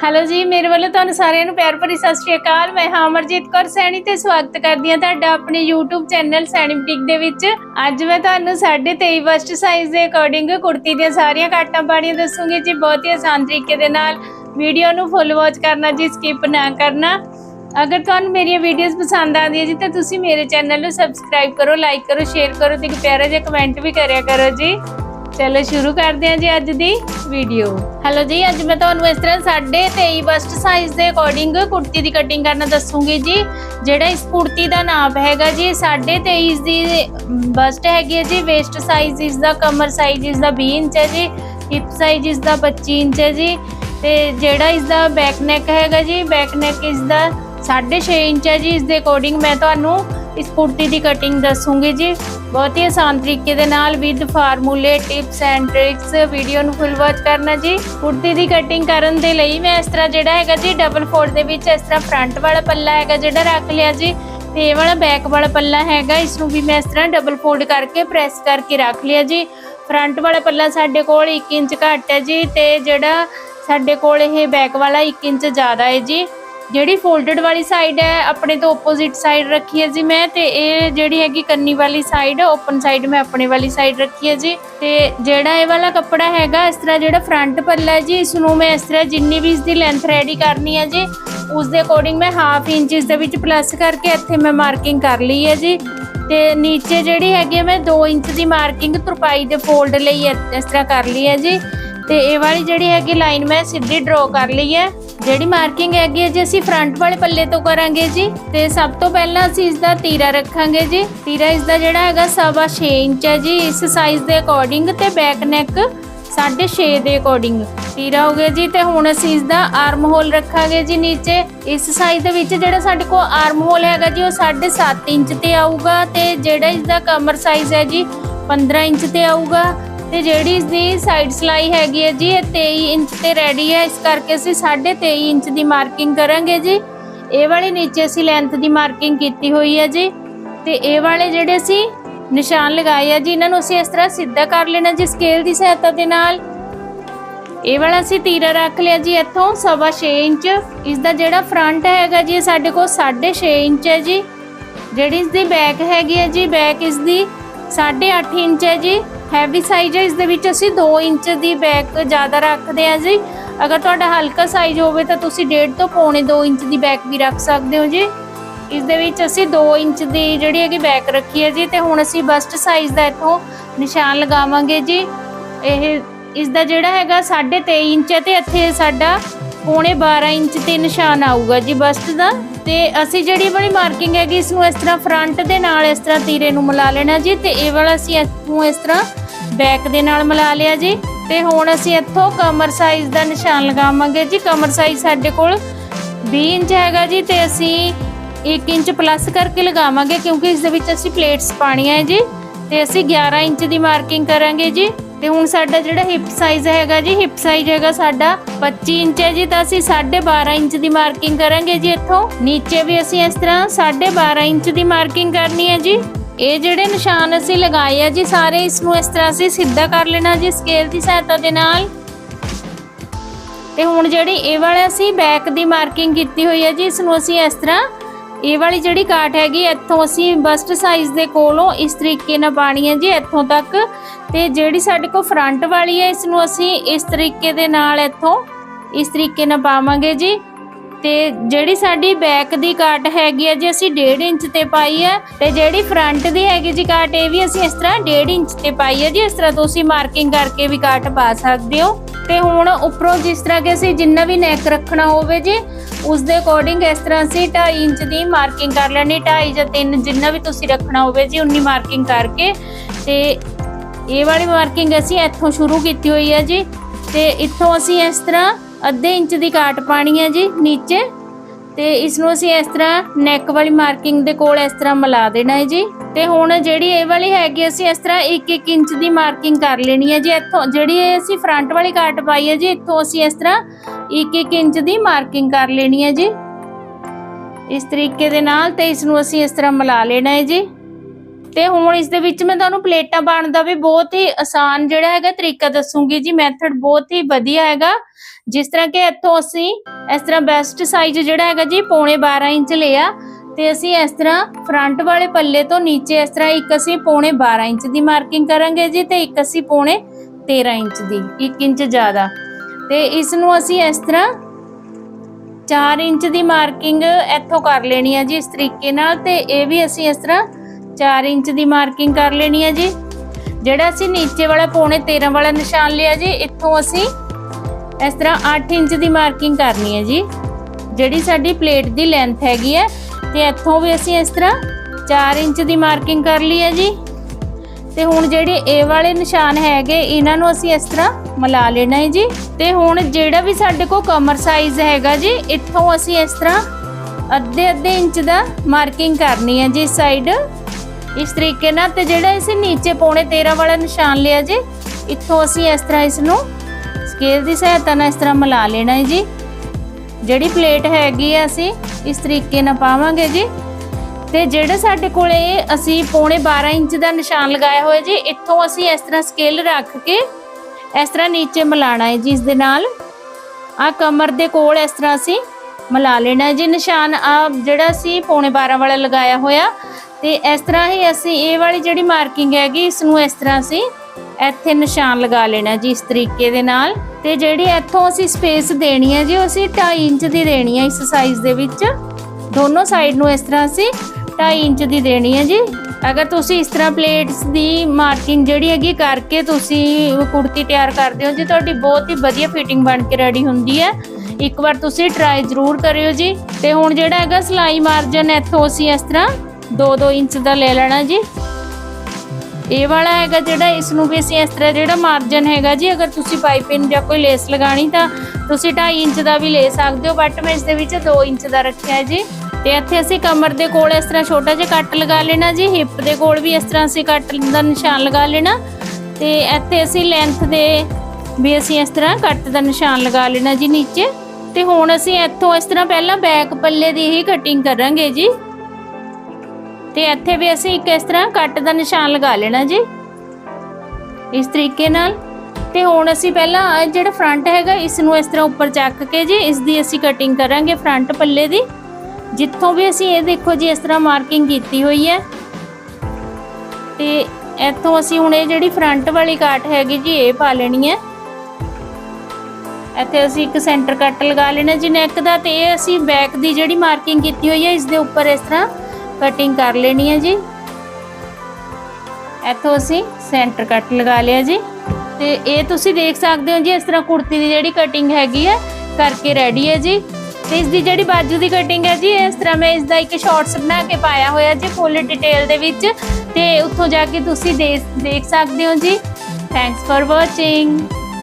Hello ਜੀ, ਮੇਰੇ ਵੱਲੋਂ ਤੁਹਾਨੂੰ ਸਾਰਿਆਂ ਨੂੰ ਪਿਆਰ ਭਰੀ ਸਤਿ ਸ਼੍ਰੀ ਅਕਾਲ। ਮੈਂ ਹਾਂ ਅਮਰਜੀਤ ਕੌਰ ਸੈਣੀ ਤੇ ਸਵਾਗਤ ਕਰਦੀ ਹਾਂ ਤੁਹਾਡਾ ਆਪਣੇ YouTube ਚੈਨਲ ਸੈਣੀ ਬੁਟੀਕ ਦੇ ਵਿੱਚ। ਅੱਜ ਮੈਂ ਤੁਹਾਨੂੰ 23.5 ਵਸਟ ਸਾਈਜ਼ ਦੇ ਅਕੋਰਡਿੰਗ ਕੁੜਤੀ ਦੀਆਂ ਸਾਰੀਆਂ ਕਾਟਾਂ ਪਾੜੀਆਂ ਦੱਸੂਗੀ ਜੀ, ਬਹੁਤ ਹੀ ਆਸਾਨ ਤਰੀਕੇ ਦੇ ਨਾਲ। ਵੀਡੀਓ ਨੂੰ ਫੁੱਲ ਵਾਚ ਕਰਨਾ ਜੀ ਸਕਿਪ ਨਾ ਕਰਨਾ। ਅਗਰ ਤੁਹਾਨੂੰ ਮੇਰੀਆਂ ਵੀਡੀਓਜ਼ ਪਸੰਦ ਆਉਂਦੀਆਂ ਜੀ, ਤਾਂ ਤੁਸੀਂ ਮੇਰੇ ਚੈਨਲ ਨੂੰ ਸਬਸਕ੍ਰਾਈਬ ਕਰੋ ਲਾਈਕ ਕਰੋ ਸ਼ੇਅਰ ਕਰੋ ਤੇ ਇੱਕ ਪਿਆਰਾ ਜਿਹਾ ਕਮੈਂਟ ਵੀ ਕਰਿਆ ਕਰੋ ਜੀ। ਚਲੋ ਸ਼ੁਰੂ ਕਰਦੇ ਹਾਂ ਜੀ ਅੱਜ ਦੀ ਵੀਡੀਓ ਹੈਲੋ ਜੀ, ਅੱਜ ਮੈਂ ਤੁਹਾਨੂੰ ਇਸ ਤਰ੍ਹਾਂ 23.5 ਬਸਟ ਸਾਈਜ਼ ਦੇ ਅਕੋਰਡਿੰਗ ਕੁੜਤੀ ਦੀ ਕਟਿੰਗ ਕਰਨਾ ਦੱਸੂਗੀ ਜੀ। ਜਿਹੜਾ ਇਸ ਕੁੜਤੀ ਦਾ ਨਾਪ ਹੈਗਾ ਜੀ 23.5 ਦੀ ਬਸਟ ਹੈਗੀ ਹੈ ਜੀ। ਵੇਸਟ ਸਾਈਜ਼ ਇਸ ਦਾ, ਕਮਰ ਸਾਈਜ਼ ਇਸ ਦਾ 20 ਇੰਚ ਹੈ ਜੀ। ਹਿਪ ਸਾਈਜ਼ ਇਸ ਦਾ 25 ਇੰਚ ਹੈ ਜੀ। ਤੇ ਜਿਹੜਾ ਇਸ ਦਾ ਬੈਕ ਨੈਕ ਹੈਗਾ ਜੀ ਬੈਕ ਨੈਕ ਇਸ ਦਾ 6.5 ਇੰਚ ਹੈ ਜੀ। ਇਸ ਦੇ ਅਕੋਰਡਿੰਗ ਮੈਂ ਤੁਹਾਨੂੰ ਇਸ ਕੁੜਤੀ ਦੀ ਕਟਿੰਗ ਦੱਸੂਗੀ ਜੀ। ਬਹੁਤ ਹੀ ਆਸਾਨ ਤਰੀਕੇ ਦੇ ਨਾਲ ਵਿਦ ਫਾਰਮੂਲੇ ਟਿਪਸ ਐਂਡ ਟ੍ਰਿਕਸ ਵੀਡੀਓ ਨੂੰ ਫੁੱਲ ਵਾਚ ਕਰਨਾ ਜੀ। ਕੁੜਤੀ ਦੀ ਕਟਿੰਗ ਕਰਨ ਦੇ ਲਈ ਮੈਂ ਇਸ ਤਰ੍ਹਾਂ ਜਿਹੜਾ ਹੈਗਾ ਜੀ ਡਬਲ ਫੋਲਡ ਦੇ ਵਿੱਚ ਇਸ ਤਰ੍ਹਾਂ ਫਰੰਟ ਵਾਲਾ ਪੱਲਾ ਹੈਗਾ ਜਿਹੜਾ ਰੱਖ ਲਿਆ ਜੀ। ਤੇ ਇਹ ਵਾਲਾ ਬੈਕ ਵਾਲਾ ਪੱਲਾ ਹੈਗਾ, ਇਸ ਨੂੰ ਵੀ ਮੈਂ ਇਸ ਤਰ੍ਹਾਂ ਡਬਲ ਫੋਲਡ ਕਰਕੇ ਪ੍ਰੈਸ ਕਰਕੇ ਰੱਖ ਲਿਆ ਜੀ। ਫਰੰਟ ਵਾਲਾ ਪੱਲਾ ਸਾਡੇ ਕੋਲ 1 ਇੰਚ ਘੱਟ ਹੈ ਜੀ ਤੇ ਜਿਹੜਾ ਸਾਡੇ ਕੋਲ ਇਹ ਬੈਕ ਵਾਲਾ 1 ਇੰਚ ਜ਼ਿਆਦਾ ਹੈ ਜੀ। ਜਿਹੜੀ ਫੋਲਡਡ ਵਾਲੀ ਸਾਈਡ ਹੈ, ਆਪਣੇ ਤੋਂ ਆਪੋਜ਼ਿਟ ਸਾਈਡ ਰੱਖੀ ਹੈ ਜੀ ਮੈਂ ਤੇ ਇਹ ਜਿਹੜੀ ਹੈਗੀ ਕੰਨੀ ਵਾਲੀ ਸਾਈਡ ਓਪਨ ਸਾਈਡ ਮੈਂ ਆਪਣੇ ਵਾਲੀ ਸਾਈਡ ਰੱਖੀ ਹੈ ਜੀ। ਤੇ ਜਿਹੜਾ ਇਹ ਵਾਲਾ ਕੱਪੜਾ ਹੈਗਾ, ਇਸ ਤਰ੍ਹਾਂ ਜਿਹੜਾ ਫਰੰਟ ਪੱਲਾ ਹੈ ਜੀ ਇਸ ਨੂੰ ਮੈਂ ਇਸ ਤਰ੍ਹਾਂ ਜਿੰਨੀ ਵੀ ਇਸ ਦੀ ਲੈਂਥ ਰੈਡੀ ਕਰਨੀ ਹੈ ਜੀ ਉਸ ਦੇ ਅਕੋਰਡਿੰਗ ਮੈਂ ਹਾਫ ਇੰਚ ਇਸ ਦੇ ਵਿੱਚ ਪਲੱਸ ਕਰਕੇ ਇੱਥੇ ਮੈਂ ਮਾਰਕਿੰਗ ਕਰ ਲਈ ਹੈ ਜੀ। ਤੇ ਨੀਚੇ ਜਿਹੜੀ ਹੈਗੀ ਹੈ, ਮੈਂ 2 ਇੰਚ ਦੀ ਮਾਰਕਿੰਗ ਤੁਰਪਾਈ ਦੇ ਫੋਲਡ ਲਈ ਇਸ ਤਰ੍ਹਾਂ ਕਰ ਲਈ ਹੈ ਜੀ। ਤੇ ਇਹ ਵਾਲੀ ਜਿਹੜੀ ਹੈਗੀ ਲਾਈਨ ਮੈਂ ਸਿੱਧੀ ਡਰਾ ਕਰ ਲਈ ਹੈ। ਜਿਹੜੀ ਮਾਰਕਿੰਗ ਹੈਗੀ ਹੈ ਜੀ, ਅਸੀਂ ਫਰੰਟ ਵਾਲੇ ਪੱਲੇ ਤੋਂ ਕਰਾਂਗੇ ਜੀ ਤੇ ਸਭ ਤੋਂ ਪਹਿਲਾਂ ਅਸੀਂ ਇਸ ਦਾ ਤੀਰਾ ਰੱਖਾਂਗੇ ਜੀ। ਤੀਰਾ ਇਸ ਦਾ ਜਿਹੜਾ ਹੈਗਾ ਸਵਾ 6 ਇੰਚ ਹੈ ਜੀ। ਇਸ ਸਾਈਜ਼ ਦੇ ਅਕੋਰਡਿੰਗ ਤੇ ਬੈਕ ਨੈਕ 6.5 ਦੇ ਅਕੋਰਡਿੰਗ ਤੀਰਾ ਹੋ ਗਿਆ ਜੀ। ਤੇ ਹੁਣ ਅਸੀਂ ਇਸ ਦਾ ਆਰਮ ਹੋਲ ਰੱਖਾਂਗੇ ਜੀ ਨੀਚੇ। ਇਸ ਸਾਈਜ਼ ਦੇ ਵਿੱਚ ਜਿਹੜਾ ਸਾਡੇ ਕੋਲ ਆਰਮ ਹੋਲ ਹੈਗਾ ਜੀ, ਉਹ 7.5 ਇੰਚ ਤੇ ਆਊਗਾ ਤੇ ਜਿਹੜਾ ਇਸ ਦਾ ਕਮਰ ਸਾਈਜ਼ ਹੈ ਜੀ 15 ਇੰਚ ਤੇ ਆਊਗਾ। ਤੇ ਜਿਹੜੀ ਇਸ ਦੀ ਸਾਈਡ ਸਲਾਈ ਹੈਗੀ ਹੈ ਜੀ, ਇਹ 23 ਇੰਚ ਤੇ ਰੈਡੀ ਹੈ। ਇਸ ਕਰਕੇ ਅਸੀਂ 23.5 ਇੰਚ ਦੀ ਮਾਰਕਿੰਗ ਕਰਾਂਗੇ ਜੀ। ਇਹ ਵਾਲੇ ਨੀਚੇ ਅਸੀਂ ਲੈਂਥ ਦੀ ਮਾਰਕਿੰਗ ਕੀਤੀ ਹੋਈ ਹੈ ਜੀ। ਤੇ ਇਹ ਵਾਲੇ ਜਿਹੜੇ ਅਸੀਂ ਨਿਸ਼ਾਨ ਲਗਾਏ ਆ ਜੀ, ਇਹਨਾਂ ਨੂੰ ਅਸੀਂ ਇਸ ਤਰ੍ਹਾਂ ਸਿੱਧਾ ਕਰ ਲੈਣਾ ਜੀ ਸਕੇਲ ਦੀ ਸਹਾਇਤਾ ਦੇ ਨਾਲ। ਇਹ ਵਾਲਾ ਅਸੀਂ ਤੀਰਾ ਰੱਖ ਲਿਆ ਜੀ ਇੱਥੋਂ ਸਵਾ 6 ਇੰਚ। ਇਸ ਦਾ ਜਿਹੜਾ ਫਰੰਟ ਹੈਗਾ ਜੀ, ਇਹ ਸਾਡੇ ਕੋਲ 6.5 ਇੰਚ ਹੈ ਜੀ। ਜਿਹੜੀ ਇਸ ਦੀ ਬੈਕ ਹੈਗੀ ਹੈ ਜੀ ਬੈਕ ਇਸ ਦੀ 8.5 ਇੰਚ ਹੈ ਜੀ। ਹੈਵੀ ਸਾਈਜ਼ ਹੈ ਇਸ ਦੇ ਵਿੱਚ ਅਸੀਂ 2 ਇੰਚ ਦੀ ਬੈਕ ਜ਼ਿਆਦਾ ਰੱਖਦੇ ਹਾਂ ਜੀ। ਅਗਰ ਤੁਹਾਡਾ ਹਲਕਾ ਸਾਈਜ਼ ਹੋਵੇ ਤਾਂ ਤੁਸੀਂ 1.5 ਤੋਂ ਪੌਣੇ 2 ਇੰਚ ਦੀ ਬੈਕ ਵੀ ਰੱਖ ਸਕਦੇ ਹੋ ਜੀ। ਇਸ ਦੇ ਵਿੱਚ ਅਸੀਂ 2 ਇੰਚ ਦੀ ਜਿਹੜੀ ਹੈਗੀ ਬੈਕ ਰੱਖੀ ਹੈ ਜੀ ਤੇ ਹੁਣ ਅਸੀਂ ਬਸਟ ਸਾਈਜ਼ ਦਾ ਇੱਥੋਂ ਨਿਸ਼ਾਨ ਲਗਾਵਾਂਗੇ ਜੀ। ਇਹ, ਇਸ ਦਾ ਜਿਹੜਾ ਹੈਗਾ 23.5 ਇੰਚ ਹੈ ਤੇ ਇੱਥੇ ਸਾਡਾ ਪੌਣੇ 12 ਇੰਚ ਤੇ ਨਿਸ਼ਾਨ ਆਊਗਾ ਜੀ ਬਸਟ ਦਾ। ਤੇ ਅਸੀਂ ਜਿਹੜੀ ਵਾਲੀ ਮਾਰਕਿੰਗ ਹੈਗੀ ਇਸ ਨੂੰ ਇਸ ਤਰ੍ਹਾਂ ਫਰੰਟ ਦੇ ਨਾਲ ਇਸ ਤਰ੍ਹਾਂ ਤੀਰੇ ਨੂੰ ਮਿਲਾ ਲੈਣਾ ਜੀ ਤੇ ਇਹ ਵਾਲਾ ਅਸੀਂ ਇੱਥੋਂ ਇਸ ਤਰ੍ਹਾਂ ਬੈਕ ਦੇ ਨਾਲ ਮਿਲਾ ਲਿਆ ਜੀ। ਤੇ ਹੁਣ ਅਸੀਂ ਇੱਥੋਂ ਕਮਰ ਸਾਈਜ਼ ਦਾ ਨਿਸ਼ਾਨ ਲਗਾਵਾਂਗੇ ਜੀ। ਕਮਰ ਸਾਈਜ਼ ਸਾਡੇ ਕੋਲ 20 ਇੰਚ ਹੈਗਾ ਜੀ ਤੇ ਅਸੀਂ 1 ਇੰਚ ਪਲੱਸ ਕਰਕੇ ਲਗਾਵਾਂਗੇ ਕਿਉਂਕਿ ਇਸ ਦੇ ਵਿੱਚ ਅਸੀਂ ਪਲੇਟਸ ਪਾਣੀਆਂ ਹੈ ਜੀ। ਤੇ ਅਸੀਂ 11 ਇੰਚ ਦੀ ਮਾਰਕਿੰਗ ਕਰਾਂਗੇ ਜੀ। ਤੇ ਹੁਣ ਸਾਡਾ ਜਿਹੜਾ ਹਿਪ ਸਾਈਜ਼ ਹੈਗਾ ਜੀ ਹਿਪ ਸਾਈਜ਼ ਹੈਗਾ ਸਾਡਾ 25 ਇੰਚ ਹੈ ਜੀ। ਤਾਂ ਅਸੀਂ 12.5 ਇੰਚ ਦੀ ਮਾਰਕਿੰਗ ਕਰਾਂਗੇ ਜੀ ਇੱਥੋਂ। ਨੀਚੇ ਵੀ ਅਸੀਂ ਇਸ ਤਰ੍ਹਾਂ 12.5 ਇੰਚ ਦੀ ਮਾਰਕਿੰਗ ਕਰਨੀ ਹੈ ਜੀ। ਇਹ ਜਿਹੜੇ ਨਿਸ਼ਾਨ ਅਸੀਂ ਲਗਾਏ ਆ ਜੀ, ਸਾਰੇ ਇਸ ਨੂੰ ਇਸ ਤਰ੍ਹਾਂ ਅਸੀਂ ਸਿੱਧਾ ਕਰ ਲੈਣਾ ਜੀ ਸਕੇਲ ਦੀ ਸਹਾਇਤਾ ਦੇ ਨਾਲ। ਤੇ ਹੁਣ ਜਿਹੜੀ ਇਹ ਵਾਲਾ ਅਸੀਂ ਬੈਕ ਦੀ ਮਾਰਕਿੰਗ ਕੀਤੀ ਹੋਈ ਹੈ ਜੀ ਇਸ ਨੂੰ ਅਸੀਂ ਇਸ ਤਰ੍ਹਾਂ ਇਹ ਵਾਲੀ ਜਿਹੜੀ ਕਾਟ ਹੈਗੀ, ਇੱਥੋਂ ਅਸੀਂ ਬਸਟ ਸਾਈਜ਼ ਦੇ ਕੋਲੋਂ ਇਸ ਤਰੀਕੇ ਨਾਲ ਪਾਣੀ ਹੈ ਜੀ, ਇੱਥੋਂ ਤੱਕ। ਤੇ ਜਿਹੜੀ ਸਾਡੇ ਕੋਲ ਫਰੰਟ ਵਾਲੀ ਹੈ ਇਸ ਨੂੰ ਅਸੀਂ ਇਸ ਤਰੀਕੇ ਦੇ ਨਾਲ ਇੱਥੋਂ ਇਸ ਤਰੀਕੇ ਨਾਲ ਪਾਵਾਂਗੇ ਜੀ। ਤੇ ਜਿਹੜੀ ਸਾਡੀ ਬੈਕ ਦੀ ਕਾਟ ਹੈਗੀ ਹੈ ਜੀ ਅਸੀਂ 1.5 ਇੰਚ ਤੇ ਪਾਈ ਹੈ ਤੇ ਜਿਹੜੀ ਫਰੰਟ ਦੀ ਹੈਗੀ ਜੀ ਕਾਟ ਇਹ ਵੀ ਅਸੀਂ ਇਸ ਤਰ੍ਹਾਂ 1.5 ਇੰਚ ਤੇ ਪਾਈ ਹੈ ਜੀ, ਇਸ ਤਰ੍ਹਾਂ ਤੁਸੀਂ ਮਾਰਕਿੰਗ ਕਰਕੇ ਵੀ ਕਾਟ ਪਾ ਸਕਦੇ ਹੋ। ਤੇ ਹੁਣ ਉੱਪਰੋਂ ਜਿਸ ਤਰ੍ਹਾਂ ਕਿ ਅਸੀਂ ਜਿੰਨਾ ਵੀ ਨੈਕ ਰੱਖਣਾ ਹੋਵੇ ਜੀ ਉਸ ਦੇ ਅਕੋਰਡਿੰਗ ਇਸ ਤਰ੍ਹਾਂ ਅਸੀਂ 2.5 ਇੰਚ ਦੀ ਮਾਰਕਿੰਗ ਕਰ ਲੈਣੀ 2.5 ਜਾਂ 3 ਜਿੰਨਾ ਵੀ ਤੁਸੀਂ ਰੱਖਣਾ ਹੋਵੇ ਜੀ, ਉਨੀ ਮਾਰਕਿੰਗ ਕਰਕੇ। ਤੇ ਇਹ ਵਾਲੀ ਮਾਰਕਿੰਗ ਅਸੀਂ ਇੱਥੋਂ ਸ਼ੁਰੂ ਕੀਤੀ ਹੋਈ ਹੈ ਜੀ, ਤੇ ਇੱਥੋਂ ਅਸੀਂ ਇਸ ਤਰ੍ਹਾਂ ਅੱਧੇ ਇੰਚ ਦੀ ਕਾਟ ਪਾਣੀ ਹੈ ਜੀ ਨੀਚੇ। ਤੇ ਇਸ ਨੂੰ ਅਸੀਂ ਇਸ ਤਰ੍ਹਾਂ ਨੈਕ ਵਾਲੀ ਮਾਰਕਿੰਗ ਦੇ ਕੋਲ ਇਸ ਤਰ੍ਹਾਂ ਮਿਲਾ ਦੇਣਾ ਹੈ ਜੀ। ਤੇ ਹੁਣ ਜਿਹੜੀ ਇਹ ਵਾਲੀ ਹੈਗੀ ਅਸੀਂ ਇਸ ਤਰ੍ਹਾਂ 1-1 ਇੰਚ ਦੀ ਮਾਰਕਿੰਗ ਕਰ ਲੈਣੀ ਹੈ ਜੀ। ਇੱਥੋਂ ਜਿਹੜੀ ਇਹ ਅਸੀਂ ਫਰੰਟ ਵਾਲੀ ਕਾਟ ਪਾਈ ਹੈ ਜੀ, ਇੱਥੋਂ ਅਸੀਂ ਇਸ ਤਰ੍ਹਾਂ 1-1 ਇੰਚ ਦੀ ਮਾਰਕਿੰਗ ਕਰ ਲੈਣੀ ਹੈ ਜੀ। ਇਸ ਤਰੀਕੇ ਦੇ ਨਾਲ ਤੇ ਇਸ ਨੂੰ ਅਸੀਂ ਇਸ ਤਰ੍ਹਾਂ ਮਿਲਾ ਲੈਣਾ ਹੈ ਜੀ। ਤੇ ਹੁਣ ਇਸ ਦੇ ਵਿੱਚ ਮੈਂ ਤੁਹਾਨੂੰ ਪਲੇਟਾਂ ਪਾਉਣ ਦਾ ਵੀ ਬਹੁਤ ਹੀ ਆਸਾਨ ਜਿਹੜਾ ਹੈਗਾ ਤਰੀਕਾ ਦੱਸੂਗੀ ਜੀ ਮੈਥਡ ਬਹੁਤ ਹੀ ਵਧੀਆ ਹੈਗਾ। ਜਿਸ ਤਰ੍ਹਾਂ ਕਿ ਇੱਥੋਂ ਅਸੀਂ ਇਸ ਤਰ੍ਹਾਂ ਬੈਸਟ ਸਾਈਜ਼ ਜਿਹੜਾ ਹੈਗਾ ਜੀ, ਪੌਣੇ 12 ਇੰਚ ਲਿਆ ਤੇ ਅਸੀਂ ਇਸ ਤਰ੍ਹਾਂ ਫਰੰਟ ਵਾਲੇ ਪੱਲੇ ਤੋਂ ਨੀਚੇ ਇਸ ਤਰ੍ਹਾਂ ਇੱਕ ਅਸੀਂ ਪੌਣੇ 12 ਇੰਚ ਦੀ ਮਾਰਕਿੰਗ ਕਰਾਂਗੇ ਜੀ ਤੇ ਇੱਕ ਅਸੀਂ ਪੌਣੇ 13 ਇੰਚ ਦੀ 1 ਇੰਚ ਜ਼ਿਆਦਾ। ਤੇ ਇਸ ਨੂੰ ਅਸੀਂ ਇਸ ਤਰ੍ਹਾਂ 4 ਇੰਚ ਦੀ ਮਾਰਕਿੰਗ ਇੱਥੋਂ ਕਰ ਲੈਣੀ ਹੈ ਜੀ ਇਸ ਤਰੀਕੇ ਨਾਲ ਤੇ ਇਹ ਵੀ ਅਸੀਂ ਇਸ ਤਰ੍ਹਾਂ 4 ਇੰਚ ਦੀ ਮਾਰਕਿੰਗ ਕਰ ਲੈਣੀ ਹੈ ਜੀ। ਜਿਹੜਾ ਅਸੀਂ ਨੀਚੇ ਵਾਲਾ ਪੌਣੇ 13 ਵਾਲਾ ਨਿਸ਼ਾਨ ਲਿਆ ਜੀ, ਇੱਥੋਂ ਅਸੀਂ ਇਸ ਤਰ੍ਹਾਂ 8 ਇੰਚ ਦੀ ਮਾਰਕਿੰਗ ਕਰਨੀ ਹੈ ਜੀ। ਜਿਹੜੀ ਸਾਡੀ ਪਲੇਟ ਦੀ ਲੈਂਥ ਹੈਗੀ ਹੈ ਤੇ ਇੱਥੋਂ ਵੀ ਅਸੀਂ ਇਸ ਤਰ੍ਹਾਂ 4 ਇੰਚ ਦੀ ਮਾਰਕਿੰਗ ਕਰ ਲਈ ਹੈ ਜੀ। ਤੇ ਹੁਣ ਜਿਹੜੇ ਇਹ ਵਾਲੇ ਨਿਸ਼ਾਨ ਹੈਗੇ, ਇਹਨਾਂ ਨੂੰ ਅਸੀਂ ਇਸ ਤਰ੍ਹਾਂ ਮਿਲਾ ਲੈਣਾ ਹੈ ਜੀ। ਤੇ ਹੁਣ ਜਿਹੜਾ ਵੀ ਸਾਡੇ ਕੋਲ ਕਮਰ ਸਾਈਜ਼ ਹੈਗਾ ਜੀ, ਇੱਥੋਂ ਅਸੀਂ ਇਸ ਤਰ੍ਹਾਂ ਅੱਧੇ ਅੱਧੇ ਇੰਚ ਦਾ ਮਾਰਕਿੰਗ ਕਰਨੀ ਹੈ ਜੀ ਸਾਈਡ ਇਸ ਤਰੀਕੇ ਨਾਲ ਤੇ ਜਿਹੜਾ ਅਸੀਂ ਨੀਚੇ ਪੌਣੇ 13 ਵਾਲਾ ਨਿਸ਼ਾਨ ਲਿਆ ਜੀ, ਇੱਥੋਂ ਅਸੀਂ ਇਸ ਤਰ੍ਹਾਂ ਇਸ ਨੂੰ ਸਕੇਲ ਦੀ ਸਹਾਇਤਾ ਨਾਲ ਇਸ ਤਰ੍ਹਾਂ ਮਿਲਾ ਲੈਣਾ ਹੈ ਜੀ। ਜਿਹੜੀ ਪਲੇਟ ਹੈਗੀ ਆ ਅਸੀਂ ਇਸ ਤਰੀਕੇ ਨਾਲ ਪਾਵਾਂਗੇ ਜੀ। ਤੇ ਜਿਹੜੇ ਸਾਡੇ ਕੋਲੇ ਅਸੀਂ ਪੌਣੇ 12 ਇੰਚ ਦਾ ਨਿਸ਼ਾਨ ਲਗਾਇਆ ਹੋਇਆ ਜੀ, ਇੱਥੋਂ ਅਸੀਂ ਇਸ ਤਰ੍ਹਾਂ ਸਕੇਲ ਰੱਖ ਕੇ ਇਸ ਤਰ੍ਹਾਂ ਨੀਚੇ ਮਿਲਾਣਾ ਹੈ ਜੀ, ਇਸ ਦੇ ਨਾਲ। ਆ ਕਮਰ ਦੇ ਕੋਲ ਇਸ ਤਰ੍ਹਾਂ ਅਸੀਂ ਮਿਲਾ ਲੈਣਾ ਹੈ ਜੀ ਨਿਸ਼ਾਨ। ਆ ਜਿਹੜਾ ਅਸੀਂ ਪੌਣੇ 12 ਵਾਲਾ ਲਗਾਇਆ ਹੋਇਆ ਤੇ ਇਸ ਤਰ੍ਹਾਂ ਹੀ ਅਸੀਂ ਇਹ ਵਾਲੀ ਜਿਹੜੀ ਮਾਰਕਿੰਗ ਹੈਗੀ, ਇਸ ਨੂੰ ਇਸ ਤਰ੍ਹਾਂ ਅਸੀਂ ਇੱਥੇ ਨਿਸ਼ਾਨ ਲਗਾ ਲੈਣਾ ਜੀ, ਇਸ ਤਰੀਕੇ ਦੇ ਨਾਲ। ਤੇ ਜਿਹੜੀ ਇੱਥੋਂ ਅਸੀਂ ਸਪੇਸ ਦੇਣੀ ਹੈ ਜੀ, ਉਹ ਅਸੀਂ 2.5 ਇੰਚ ਦੀ ਦੇਣੀ ਹੈ, ਇਸ ਸਾਈਜ਼ ਦੇ ਵਿੱਚ। ਦੋਨੋਂ ਸਾਈਡ ਨੂੰ ਇਸ ਤਰ੍ਹਾਂ ਅਸੀਂ 2.5 ਇੰਚ ਦੀ ਦੇਣੀ ਹੈ ਜੀ। ਅਗਰ ਤੁਸੀਂ ਇਸ ਤਰ੍ਹਾਂ ਪਲੇਟਸ ਦੀ ਮਾਰਕਿੰਗ ਜਿਹੜੀ ਹੈਗੀ ਕਰਕੇ ਤੁਸੀਂ ਕੁੜਤੀ ਤਿਆਰ ਕਰਦੇ ਹੋ ਜੀ, ਤੁਹਾਡੀ ਬਹੁਤ ਹੀ ਵਧੀਆ ਫਿਟਿੰਗ ਬਣ ਕੇ ਰੈਡੀ ਹੁੰਦੀ ਹੈ। ਇੱਕ ਵਾਰ ਤੁਸੀਂ ਟਰਾਈ ਜ਼ਰੂਰ ਕਰਿਓ ਜੀ। ਤੇ ਹੁਣ ਜਿਹੜਾ ਹੈਗਾ ਸਲਾਈ ਮਾਰਜਨ ਇੱਥੋਂ ਅਸੀਂ ਇਸ ਤਰ੍ਹਾਂ 2-2 ਇੰਚ ਦਾ ਲੈ ਲੈਣਾ ਜੀ। ਇਹ ਵਾਲਾ ਹੈਗਾ ਜਿਹੜਾ, ਇਸ ਨੂੰ ਵੀ ਅਸੀਂ ਇਸ ਤਰ੍ਹਾਂ ਜਿਹੜਾ ਮਾਰਜਨ ਹੈਗਾ ਜੀ, ਅਗਰ ਤੁਸੀਂ ਪਾਈਪਿੰਗ ਜਾਂ ਕੋਈ ਲੇਸ ਲਗਾਣੀ ਤਾਂ ਤੁਸੀਂ 2.5 ਇੰਚ ਦਾ ਵੀ ਲੈ ਸਕਦੇ ਹੋ ਬਟ ਮੈਂ ਇਸ ਦੇ ਵਿੱਚ 2 ਇੰਚ ਦਾ ਰੱਖਿਆ ਹੈ ਜੀ। ਤੇ ਇੱਥੇ ਅਸੀਂ ਕਮਰ ਦੇ ਕੋਲ ਇਸ ਤਰ੍ਹਾਂ ਛੋਟਾ ਜਿਹਾ ਕੱਟ ਲਗਾ ਲੈਣਾ ਜੀ ਹਿੱਪ ਦੇ ਕੋਲ ਵੀ ਇਸ ਤਰ੍ਹਾਂ ਅਸੀਂ ਕੱਟ ਦਾ ਨਿਸ਼ਾਨ ਲਗਾ ਲੈਣਾ। ਤੇ ਇੱਥੇ ਅਸੀਂ ਲੈਂਥ ਦੇ ਵੀ ਅਸੀਂ ਇਸ ਤਰ੍ਹਾਂ ਕੱਟ ਦਾ ਨਿਸ਼ਾਨ ਲਗਾ ਲੈਣਾ ਜੀ ਨੀਚੇ। ਤੇ ਹੁਣ ਅਸੀਂ ਇੱਥੋਂ ਇਸ ਤਰ੍ਹਾਂ ਪਹਿਲਾਂ ਬੈਕ ਪੱਲੇ ਦੀ ਹੀ ਕਟਿੰਗ ਕਰਾਂਗੇ ਜੀ। ਤੇ ਇੱਥੇ ਵੀ ਅਸੀਂ ਇੱਕ ਇਸ ਤਰ੍ਹਾਂ ਕੱਟ ਦਾ ਨਿਸ਼ਾਨ ਲਗਾ ਲੈਣਾ ਜੀ। ਇਸ ਤਰੀਕੇ ਨਾਲ। ਤੇ ਹੁਣ ਅਸੀਂ ਪਹਿਲਾਂ ਆਹ ਜਿਹੜਾ ਫਰੰਟ ਹੈਗਾ ਇਸ ਨੂੰ ਇਸ ਤਰ੍ਹਾਂ ਉੱਪਰ ਚੱਕ ਕੇ ਜੀ ਇਸ ਦੀ ਅਸੀਂ ਕਟਿੰਗ ਕਰਾਂਗੇ ਫਰੰਟ ਪੱਲੇ ਦੀ। ਜਿੱਥੋਂ ਵੀ ਅਸੀਂ ਇਹ ਦੇਖੋ ਜੀ, ਇਸ ਤਰ੍ਹਾਂ ਮਾਰਕਿੰਗ ਕੀਤੀ ਹੋਈ ਹੈ। ਤੇ ਇੱਥੋਂ ਅਸੀਂ ਹੁਣ ਇਹ ਜਿਹੜੀ ਫਰੰਟ ਵਾਲੀ ਕਾਟ ਹੈਗੀ ਜੀ, ਇਹ ਪਾ ਲੈਣੀ ਹੈ। ਇੱਥੇ ਅਸੀਂ ਇੱਕ ਸੈਂਟਰ ਕੱਟ ਲਗਾ ਲੈਣਾ ਜੀ ਨੈਕ ਦਾ, ਤੇ ਇਹ ਅਸੀਂ ਬੈਕ ਦੀ ਜਿਹੜੀ ਮਾਰਕਿੰਗ ਕੀਤੀ ਹੋਈ ਹੈ ਇਸ ਦੇ ਉੱਪਰ ਇਸ ਤਰ੍ਹਾਂ ਕਟਿੰਗ ਕਰ ਲੈਣੀ ਹੈ ਜੀ। ਇੱਥੋਂ ਅਸੀਂ ਸੈਂਟਰ ਕੱਟ ਲਗਾ ਲਿਆ ਜੀ। ਤੇ ਇਹ ਤੁਸੀਂ ਦੇਖ ਸਕਦੇ ਹੋ ਜੀ, ਇਸ ਤਰ੍ਹਾਂ ਕੁੜਤੀ ਦੀ ਜਿਹੜੀ ਕਟਿੰਗ ਹੈਗੀ ਹੈ, ਕਰਕੇ ਰੈਡੀ ਹੈ ਜੀ। ਤੇ ਇਸ ਦੀ ਜਿਹੜੀ ਬਾਜੂ ਦੀ ਕਟਿੰਗ ਹੈ ਜੀ ਇਸ ਤਰ੍ਹਾਂ ਮੈਂ ਇਸ ਦਾ ਇੱਕ ਸ਼ਾਰਟਸ ਬਣਾ ਕੇ ਪਾਇਆ ਹੋਇਆ ਜੀ ਫੁੱਲ ਡਿਟੇਲ ਦੇ ਵਿੱਚ। ਤੇ ਉੱਥੋਂ ਜਾ ਕੇ ਤੁਸੀਂ ਦੇਖ ਦੇਖ ਸਕਦੇ ਹੋ ਜੀ। Thanks for watching